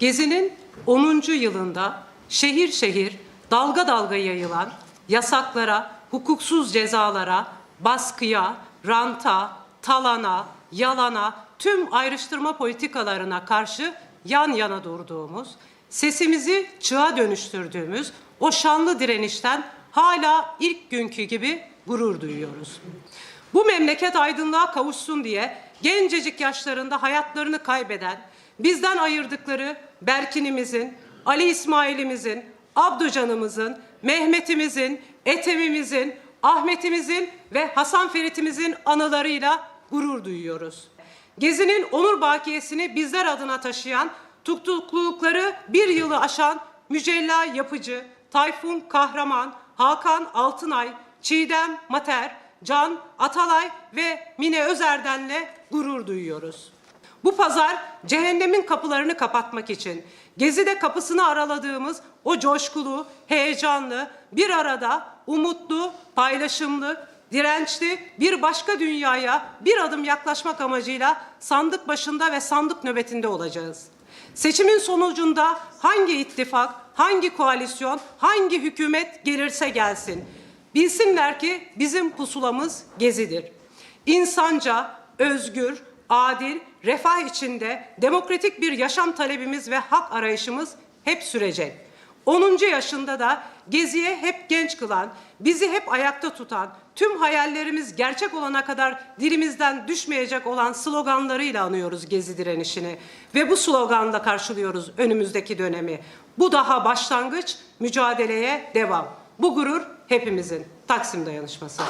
Gezi'nin 10. yılında şehir şehir dalga dalga yayılan yasaklara, hukuksuz cezalara, baskıya, ranta, talana, yalana, tüm ayrıştırma politikalarına karşı yan yana durduğumuz, sesimizi çığa dönüştürdüğümüz o şanlı direnişten hala ilk günkü gibi gurur duyuyoruz. Bu memleket aydınlığa kavuşsun diye gencecik yaşlarında hayatlarını kaybeden, bizden ayırdıkları Berkin'imizin, Ali İsmail'imizin, Abducan'ımızın, Mehmet'imizin, Ethem'imizin, Ahmet'imizin ve Hasan Ferit'imizin anılarıyla gurur duyuyoruz. Gezi'nin onur bakiyesini bizler adına taşıyan, tutuklulukları bir yılı aşan Mücella Yapıcı, Tayfun Kahraman, Hakan Altınay, Çiğdem Mater, Can Atalay ve Mine Özerden'le gurur duyuyoruz. Bu pazar cehennemin kapılarını kapatmak için Gezi'de kapısını araladığımız o coşkulu, heyecanlı, bir arada umutlu, paylaşımlı, dirençli bir başka dünyaya bir adım yaklaşmak amacıyla sandık başında ve sandık nöbetinde olacağız. Seçimin sonucunda hangi ittifak, hangi koalisyon, hangi hükümet gelirse gelsin bilsinler ki bizim pusulamız gezidir. İnsanca, özgür, adil, refah içinde demokratik bir yaşam talebimiz ve hak arayışımız hep sürecek. 10. yaşında da Gezi'ye hep genç kılan, bizi hep ayakta tutan, tüm hayallerimiz gerçek olana kadar dilimizden düşmeyecek olan sloganlarıyla anıyoruz Gezi direnişini. Ve bu sloganla karşılıyoruz önümüzdeki dönemi. Bu daha başlangıç, mücadeleye devam. Bu gurur hepimizin. Taksim Dayanışması.